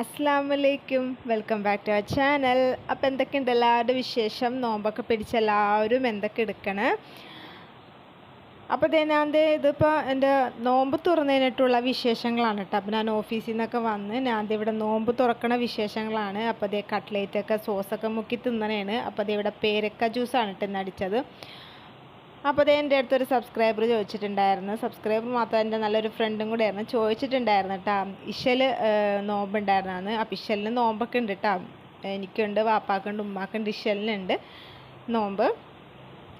അസ്സാം വലൈക്കും welcome back to our channel. അപ്പോൾ എന്തൊക്കെയുണ്ട് എല്ലാവരുടെ വിശേഷം? നോമ്പൊക്കെ പിടിച്ച് എല്ലാവരും എന്തൊക്കെ എടുക്കണേ? അപ്പോൾ ഇതേ ഞാൻ ദേ ഇതിപ്പോൾ എന്റെ നോമ്പ് തുറന്നതിനായിട്ടുള്ള വിശേഷങ്ങളാണ് കേട്ടോ അപ്പോൾ ഞാൻ ഓഫീസിൽ നിന്നൊക്കെ വന്ന് ഞാൻ ഇവിടെ നോമ്പ് തുറക്കണ വിശേഷങ്ങളാണ്. അപ്പോൾ അതേ കട്ട്ലേറ്റൊക്കെ സോസൊക്കെ മുക്കി തിന്നണേണ്. അപ്പോൾ അതേ ഇവിടെ പേരക്ക ജ്യൂസാണ് കേട്ടോ ഇന്ന് അടിച്ചത്. അപ്പോൾ അതേ എന്റെ അടുത്തൊരു സബ്സ്ക്രൈബർ ചോദിച്ചിട്ടുണ്ടായിരുന്നു. സബ്സ്ക്രൈബർ മാത്രം എന്റെ നല്ലൊരു ഫ്രണ്ടും കൂടെ ആയിരുന്നു ചോദിച്ചിട്ടുണ്ടായിരുന്നു കേട്ടോ ഇഷൽ നോമ്പുണ്ടായിരുന്നാന്ന്. അപ്പം ഇഷലിന് നോമ്പൊക്കെ ഉണ്ട് കേട്ടോ എനിക്കുണ്ട് വാപ്പാക്കുണ്ട് ഉമ്മാക്കുണ്ട് ഇഷലിനുണ്ട് നോമ്പ്.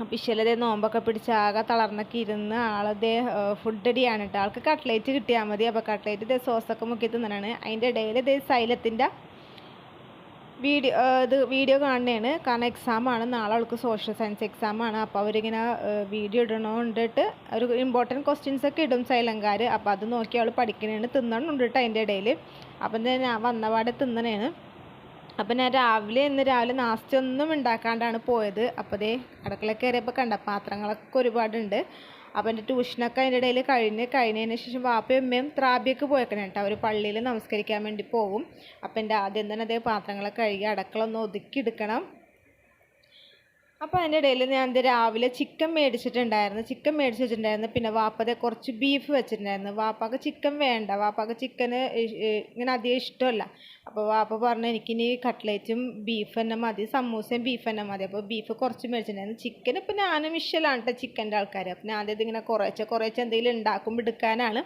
അപ്പം ഇഷലതേ നോമ്പൊക്കെ പിടിച്ച് ആകെ തളർന്നൊക്കെ ഇരുന്ന് ആളതേ ഫുഡ് അടിയാണ് കേട്ടോ ആൾക്ക് കട്ട്ലേറ്റ് കിട്ടിയാൽ മതി. അപ്പോൾ കട്ട്ലേറ്റ് ഇതേ സോസൊക്കെ മുക്കി തിന്നണാണ് അതിന്റെ ഇടയിൽ ഇതേ സൈലത്തിന്റെ വീഡിയോ ഇത് വീഡിയോ കാണുന്നതാണ്. കാരണം എക്സാമാണ് നാളെ അവൾക്ക് സോഷ്യൽ സയൻസ് എക്സാമാണ് അപ്പോൾ അവരിങ്ങനെ വീഡിയോ ഇടണോണ്ടിട്ട് ഒരു ഇമ്പോർട്ടന്റ് ക്വസ്റ്റ്യൻസ് ഒക്കെ ഇടും സൈലങ്കാർ അപ്പോൾ അത് നോക്കി അവൾ പഠിക്കണേണ്. തിന്നണുണ്ട് കേട്ടോ അതിന്റെ ഇടയിൽ അപ്പം ഞാൻ വന്നപാടെ തിന്നണേണ്. അപ്പം ഞാൻ രാവിലെ ഇന്ന് രാവിലെ നാസ്തി ഒന്നും ഉണ്ടാക്കാണ്ടാണ് പോയത്. അപ്പോൾ ദേ അടുക്കള കയറിയപ്പോൾ കണ്ട പാത്രങ്ങളൊക്കെ ഒരുപാടുണ്ട്. അപ്പോൾ എന്റെ ട്യൂഷനൊക്കെ അതിന്റെ ഇടയിൽ കഴിഞ്ഞ് കഴിഞ്ഞതിന് ശേഷം വാപ്പയും അമ്മയും ത്രാബിയൊക്കെ പോയേക്കണം കേട്ടോ. അവർ പള്ളിയിൽ നമസ്കരിക്കാൻ വേണ്ടി പോകും അപ്പോൾ എന്റെ ആദ്യം തന്നെ അതേ പാത്രങ്ങളൊക്കെ കഴുകി അടുക്കള ഒന്ന് ഒതുക്കി എടുക്കണം. അപ്പോൾ അതിന്റെ ഇടയിൽ ഞാൻ ഇത് രാവിലെ ചിക്കൻ മേടിച്ചിട്ടുണ്ടായിരുന്നു. ചിക്കൻ മേടിച്ച് വെച്ചിട്ടുണ്ടായിരുന്നു. പിന്നെ വാപ്പതെ കുറച്ച് ബീഫ് വെച്ചിട്ടുണ്ടായിരുന്നു. വാപ്പാക്ക് ചിക്കൻ വേണ്ട. വാപ്പാക്ക് ചിക്കന് ഇങ്ങനെ അധികം ഇഷ്ടമല്ല. അപ്പോൾ വാപ്പ പറഞ്ഞു എനിക്കിനി കട്ട്ലേറ്റും ബീഫ് തന്നെ മതി. സമൂസയും ബീഫ് തന്നെ മതി. അപ്പോൾ ബീഫ് കുറച്ച് മേടിച്ചിട്ടുണ്ടായിരുന്നു. ചിക്കൻ ഇപ്പോൾ ഞാനും ഇഷ്ടമാണ് കേട്ടോ ചിക്കന്റെ ആൾക്കാർ അപ്പോൾ ഞാൻ ആദ്യം ഇതിങ്ങനെ കുറേശ്ശെ കുറേശ്ശെ എന്തെങ്കിലും ഉണ്ടാക്കുമ്പോൾ എടുക്കാനാണ്.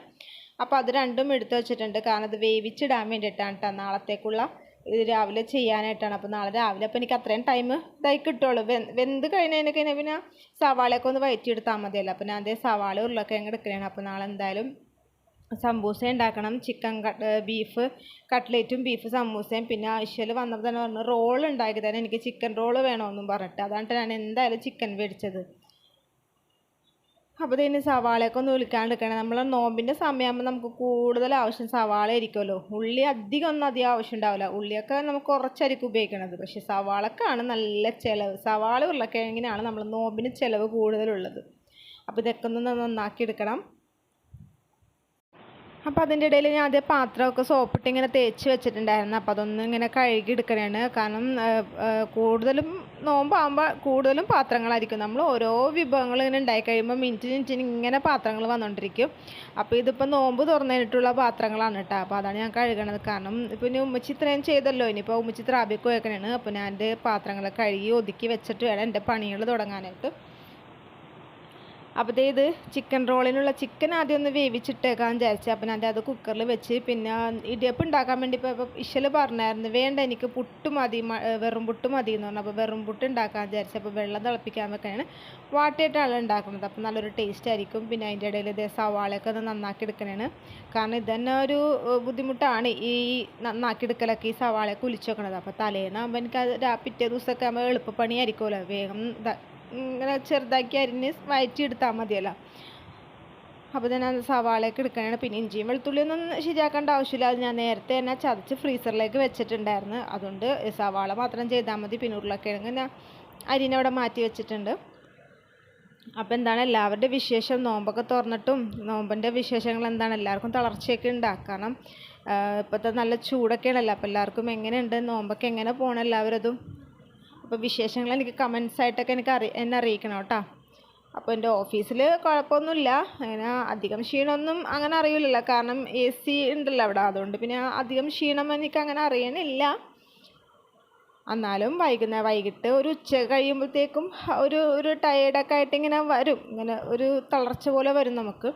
അപ്പോൾ അത് രണ്ടും എടുത്ത് വെച്ചിട്ടുണ്ട്. കാരണം അത് വേവിച്ചിടാൻ വേണ്ടിയിട്ടാണ് കേട്ടോ നാളത്തേക്കുള്ള ഇത് രാവിലെ ചെയ്യാനായിട്ടാണ്. അപ്പോൾ നാളെ രാവിലെ അപ്പോൾ എനിക്ക് അത്രയും ടൈം ഇതായി കിട്ടുള്ളൂ. വെന്ത് കഴിഞ്ഞതിന് കഴിഞ്ഞാൽ പിന്നെ സവാളയൊക്കെ ഒന്ന് വയറ്റിയെടുത്താൽ മതിയല്ലോ. അപ്പോൾ ഞാൻ അതേ സവാള ഉരുളക്കിഴങ്ങ് എടുക്കണേണ്. അപ്പോൾ നാളെ എന്തായാലും സമൂസ ഉണ്ടാക്കണം. ചിക്കൻ കട്ട് ബീഫ് കട്ട്ലേറ്റും ബീഫ് സമൂസയും. പിന്നെ ആഴ്ചയിൽ വന്നപ്പോൾ തന്നെ പറഞ്ഞു റോൾ ഉണ്ടാക്കി തന്നെ എനിക്ക് ചിക്കൻ റോൾ വേണമെന്നും പറഞ്ഞിട്ട്. അതാണ് ഞാൻ എന്തായാലും ചിക്കൻ മേടിച്ചത്. അപ്പോൾ ഇതിന് സവാളയൊക്കെ ഒന്ന് ഉലിക്കാണ്ടിരിക്കണം. നമ്മളെ നോമ്പിന്റെ സമയമാകുമ്പോൾ നമുക്ക് കൂടുതൽ ആവശ്യം സവാള ആയിരിക്കുമല്ലോ. ഉള്ളി അധികം ഒന്നും അധികം ആവശ്യം ഉണ്ടാവില്ല. ഉള്ളിയൊക്കെ നമുക്ക് കുറച്ചായിരിക്കും ഉപയോഗിക്കണത്. പക്ഷേ സവാളക്കാണ് നല്ല ചിലവ്. സവാള ഉരുളക്കിഴങ്ങിനാണ് നമ്മൾ നോമ്പിന് ചിലവ് കൂടുതലുള്ളത്. അപ്പോൾ ഇതൊക്കെ ഒന്ന് നന്നാക്കി എടുക്കണം അപ്പോൾ അതിന്റെ ഇടയിൽ ഞാൻ ആദ്യം പാത്രമൊക്കെ സോപ്പിട്ട് ഇങ്ങനെ തേച്ച് വെച്ചിട്ടുണ്ടായിരുന്നു. അപ്പോൾ അതൊന്നും ഇങ്ങനെ കഴുകി എടുക്കണതാണ് കാരണം കൂടുതലും നോമ്പാകുമ്പോൾ കൂടുതലും പാത്രങ്ങളായിരിക്കും. നമ്മൾ ഓരോ വിഭവങ്ങൾ ഇങ്ങനെ ഉണ്ടായി കഴിയുമ്പോൾ മിനിറ്റ് മിനിറ്റിന് ഇങ്ങനെ പാത്രങ്ങൾ വന്നുകൊണ്ടിരിക്കും അപ്പോൾ ഇതിപ്പോൾ നോമ്പ് തുറന്നിട്ടുള്ള പാത്രങ്ങളാണ് കേട്ടോ അപ്പോൾ അതാണ് ഞാൻ കഴുകണത്. കാരണം ഇപ്പോൾ ഇനി ഉമ്മച്ചി ഇത്രയും ചെയ്തല്ലോ. ഇനിയിപ്പോൾ ഉമ്മച്ചി ത്രാബിക്ക് വെക്കണതാണ് അപ്പോൾ ഞാൻ എന്റെ പാത്രങ്ങളൊക്കെ കഴുകി ഒതുക്കി വെച്ചിട്ട് വേണം എന്റെ പണികൾ തുടങ്ങാനായിട്ട്. അപ്പോൾ ഇത് ചിക്കൻ റോളിനുള്ള ചിക്കൻ ആദ്യം ഒന്ന് വേവിച്ചിട്ടേക്കാൻ വിചാരിച്ചു. അപ്പം ഞാൻ അത് കുക്കറിൽ വെച്ച് പിന്നെ ഇടിയപ്പം ഉണ്ടാക്കാൻ വേണ്ടി ഇപ്പോൾ ഇഷൽ പറഞ്ഞായിരുന്നു വേണ്ട എനിക്ക് പുട്ട് മതി വെറും പുട്ട് മതി എന്ന് പറഞ്ഞു. അപ്പോൾ വെറും പുട്ട് ഉണ്ടാക്കാൻ വിചാരിച്ചു അപ്പോൾ വെള്ളം തിളപ്പിക്കാൻ വെക്കാനാണ് വാട്ടിയിട്ടാണ് ഉണ്ടാക്കുന്നത്. അപ്പോൾ നല്ലൊരു ടേസ്റ്റ് ആയിരിക്കും. പിന്നെ അതിന്റെ ഇടയിൽ ഇതേ സവാളയൊക്കെ ഒന്ന് നന്നാക്കി എടുക്കണേണ്. കാരണം ഇത് തന്നെ ഒരു ബുദ്ധിമുട്ടാണ് ഈ നന്നാക്കി എടുക്കലൊക്കെ ഈ സവാളയൊക്കെ കുലിച്ച് വെക്കണത്. അപ്പോൾ തലേന്നാകുമ്പോൾ എനിക്ക് അത് പിറ്റേ ദിവസമൊക്കെ ആകുമ്പോൾ എളുപ്പപ്പണിയായിരിക്കുമല്ലോ. വേഗം ഇങ്ങനെ ചെറുതാക്കി അരിഞ്ഞ് വയറ്റിയെടുത്താൽ മതിയല്ലോ. അപ്പോൾ തന്നെ അത് സവാളയൊക്കെ എടുക്കാനാണ്. പിന്നെ ഇഞ്ചിയും വെളുത്തുള്ളിയൊന്നും ശരിയാക്കേണ്ട ആവശ്യമില്ല. അത് ഞാൻ നേരത്തെ തന്നെ ചതച്ച് ഫ്രീസറിലേക്ക് വെച്ചിട്ടുണ്ടായിരുന്നു. അതുകൊണ്ട് സവാള മാത്രം ചെയ്താൽ മതി. പിന്നെ ഉരുളക്കിഴങ്ങ് ഞാൻ അരിനവിടെ മാറ്റി വെച്ചിട്ടുണ്ട്. അപ്പോൾ എന്താണ് എല്ലാവരുടെ വിശേഷം? നോമ്പൊക്കെ തുറന്നിട്ടും നോമ്പിന്റെ വിശേഷങ്ങൾ എന്താണ്? എല്ലാവർക്കും തളർച്ചയൊക്കെ ഉണ്ടാകും കാരണം ഇപ്പോഴത്തെ നല്ല ചൂടൊക്കെയാണല്ലോ. അപ്പോൾ എല്ലാവർക്കും എങ്ങനെയുണ്ട്? നോമ്പൊക്കെ എങ്ങനെ പോകണം എല്ലാവരും അതും അപ്പോൾ വിശേഷങ്ങൾ എനിക്ക് കമൻസ് ആയിട്ടൊക്കെ എനിക്ക് അറി എന്നെ അറിയിക്കണം കേട്ടോ. അപ്പോൾ എന്റെ ഓഫീസിൽ കുഴപ്പമൊന്നുമില്ല. അങ്ങനെ അധികം ക്ഷീണമൊന്നും അങ്ങനെ അറിയില്ലല്ലോ. കാരണം എ സി ഉണ്ടല്ലോ അവിടെ. അതുകൊണ്ട് പിന്നെ അധികം ക്ഷീണം എനിക്ക് അങ്ങനെ അറിയണില്ല. എന്നാലും വൈകുന്നേരം വൈകിട്ട് ഒരു ഉച്ച കഴിയുമ്പോഴത്തേക്കും ഒരു ഒരു ടയേർഡൊക്കെ ആയിട്ട് ഇങ്ങനെ വരും. ഇങ്ങനെ ഒരു തളർച്ച പോലെ വരും നമുക്ക്.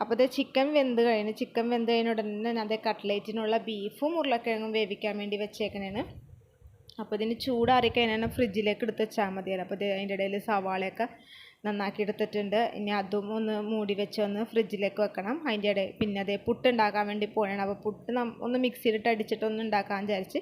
അപ്പോൾ ഇത് ചിക്കൻ വെന്ത് കഴിഞ്ഞ് ചിക്കൻ വെന്ത് കഴിഞ്ഞ ഉടനെ അതേ കട്ട്ലേറ്റിനുള്ള ബീഫും ഉരുളക്കിഴങ്ങും വേവിക്കാൻ വേണ്ടി വെച്ചേക്കണേന് അപ്പോൾ ഇതിന് ചൂടാറി കഴിഞ്ഞാൽ ഫ്രിഡ്ജിലേക്ക് എടുത്ത് വെച്ചാൽ മതിയല്ലോ അപ്പോൾ അതിന്റെ ഇടയിൽ സവാളയൊക്കെ നന്നാക്കി എടുത്തിട്ടുണ്ട്. ഇനി അതും ഒന്ന് മൂടി വെച്ച് ഒന്ന് ഫ്രിഡ്ജിലേക്ക് വെക്കണം. അതിന്റെ ഇടയിൽ പിന്നെ അതേ പുട്ട് ഉണ്ടാക്കാൻ വേണ്ടി പോകണം അപ്പോൾ പുട്ട് ഒന്ന് മിക്സിയിലിട്ട് അടിച്ചിട്ടൊന്ന് ഉണ്ടാക്കാൻ വിചാരിച്ച്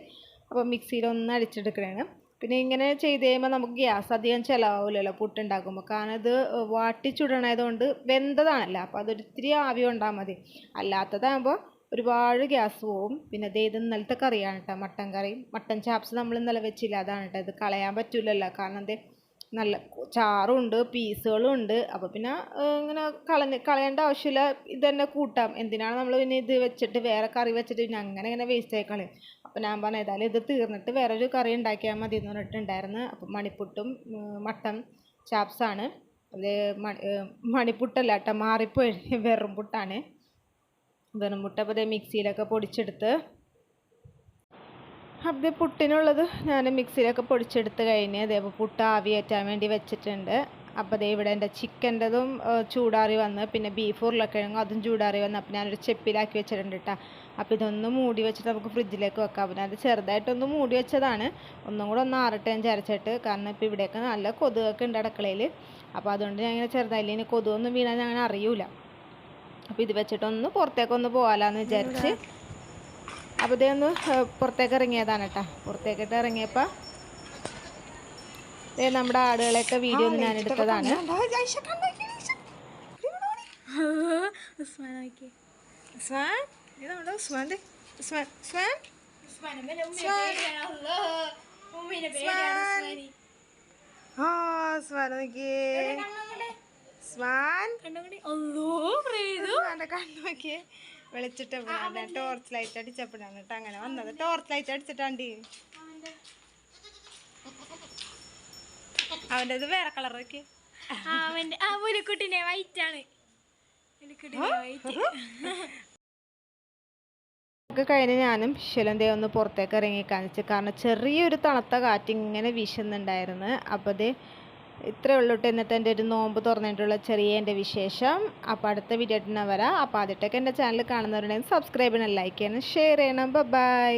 അപ്പോൾ മിക്സിയിലൊന്ന് അടിച്ചെടുക്കണേ പിന്നെ ഇങ്ങനെ ചെയ്ത് കഴിയുമ്പോൾ നമുക്ക് ഗ്യാസ് അധികം ചിലവാകില്ലല്ലോ പുട്ടുണ്ടാക്കുമ്പോൾ കാരണം ഇത് വാട്ടി ചുടണതുകൊണ്ട് വെന്തതാണല്ലോ. അപ്പോൾ അതൊരിത്തിരി ആവി കൊണ്ടാൽ മതി. അല്ലാത്തതാകുമ്പോൾ ഒരുപാട് ഗ്യാസ് പോവും. പിന്നെ ദേ ഇത് ഇന്നലത്തെ കറിയാണ് കേട്ടോ മട്ടൻ കറി. മട്ടൻ ചാപ്സ് നമ്മൾ ഇന്നലെ വെച്ചില്ല അതാണ് കേട്ടോ ഇത് കളയാൻ പറ്റില്ലല്ലോ കാരണം എന്തേ നല്ല ചാറും ഉണ്ട് പീസുകളും ഉണ്ട്. അപ്പോൾ പിന്നെ ഇങ്ങനെ കളഞ്ഞ് കളയേണ്ട ആവശ്യമില്ല. ഇത് തന്നെ കൂട്ടാം. എന്തിനാണ് നമ്മൾ പിന്നെ ഇത് വെച്ചിട്ട് വേറെ കറി വെച്ചിട്ട് പിന്നെ അങ്ങനെ ഇങ്ങനെ വേസ്റ്റ് ആയി കളയും? അപ്പോൾ ഞാൻ പറഞ്ഞു ഏതായാലും ഇത് തീർന്നിട്ട് വേറൊരു കറി ഉണ്ടാക്കിയാൽ മതി എന്ന് പറഞ്ഞിട്ടുണ്ടായിരുന്നു. അപ്പോൾ മണിപ്പുട്ടും മട്ടൻ ചാപ്സാണ്. അത് മണിപ്പുട്ടല്ല കേട്ടോ മാറിപ്പോയി. വെറും പുട്ടാണ്. വെറും മുട്ട. അപ്പോൾ ഇതേ മിക്സിയിലൊക്കെ പൊടിച്ചെടുത്ത്. അപ്പോൾ പുട്ടിനുള്ളത് ഞാൻ മിക്സിയിലൊക്കെ പൊടിച്ചെടുത്ത് കഴിഞ്ഞ് അതേപോലെ പുട്ട് ആവി കയറ്റാൻ വേണ്ടി വെച്ചിട്ടുണ്ട്. അപ്പോൾ അതേ ഇവിടെ എന്റെ ചിക്കന്റെതും ചൂടാറി വന്ന് പിന്നെ ബീഫ് ഉരുളക്കിഴങ്ങും അതും ചൂടാറി വന്ന് അപ്പോൾ ഞാനൊരു ചെപ്പിലാക്കി വെച്ചിട്ടുണ്ട് കേട്ടോ അപ്പോൾ ഇതൊന്ന് മൂടി വെച്ചിട്ട് നമുക്ക് ഫ്രിഡ്ജിലേക്ക് വെക്കാം. അപ്പോൾ ഞാനത് ചെറുതായിട്ടൊന്ന് മൂടി വെച്ചതാണ്. ഒന്നും കൂടെ ഒന്ന് ആറട്ടെ ചരച്ചിട്ട് കാരണം ഇപ്പോൾ ഇവിടെയൊക്കെ നല്ല കൊതുകൊക്കെ ഉണ്ട് അടുക്കളയിൽ. അപ്പോൾ അതുകൊണ്ട് ഞാൻ ഇങ്ങനെ ചെറുതായില്ല ഇനി കൊതുകൊന്നും വീണാൽ ഞാൻ അറിയൂല. അപ്പോൾ ഇത് വെച്ചിട്ടൊന്ന് പുറത്തേക്കൊന്ന് പോകാലാന്ന് വിചാരിച്ച്. അപ്പോൾ ഇതേ ഒന്ന് പുറത്തേക്ക് ഇറങ്ങിയതാണ് കേട്ടോ പുറത്തേക്കിട്ട് ഇറങ്ങിയപ്പോൾ ദേ നമ്മുടെ ആടുകളെയൊക്കെ വീഡിയോ ഒന്ന് ഞാൻ എടുത്തതാണ്. ആ ഉസ്മാൻ നോക്കിയേ. ഉസ്മാൻ ഉസ്മാന്റെ കണ്ണു നോക്കിയേ വെളിച്ചിട്ടപ്പോഴാണ് ടോർച്ച് ലൈറ്റ് അടിച്ചപ്പോഴാണ് കേട്ടോ അങ്ങനെ വന്നത്. ടോർച്ച് ലൈറ്റ് അടിച്ചിട്ടാണ്ട്. അവന്റെ ഇത് വേറെ കളർ നോക്കി അവന്റെ ആ മുരുക്കുട്ടിനെ വൈറ്റ് ആണ്. ഒക്കെ കഴിഞ്ഞ് ഞാനും ശിലന്തേ ഒന്ന് പുറത്തേക്ക് ഇറങ്ങി കാണിച്ചു. കാരണം ചെറിയൊരു തണുത്ത കാറ്റ് ഇങ്ങനെ വീശുന്നുണ്ടായിരുന്നു അപ്പോൾ ഇത്രയേ ഉള്ളൂ കേട്ടോ ഇന്നത്തെ എന്റെ ഒരു നോമ്പ് തുറന്നിട്ടുള്ള ചെറിയ എന്റെ വിശേഷം. അപ്പോൾ അടുത്ത വീഡിയോ ആയിട്ട് വരാം. അപ്പോൾ ആദ്യമായിട്ടൊക്കെ എന്റെ ചാനൽ കാണുന്നവരുണ്ടെങ്കിൽ സബ്സ്ക്രൈബ് ചെയ്യണം ലൈക്ക് ചെയ്യണം ഷെയർ ചെയ്യണം. ബൈ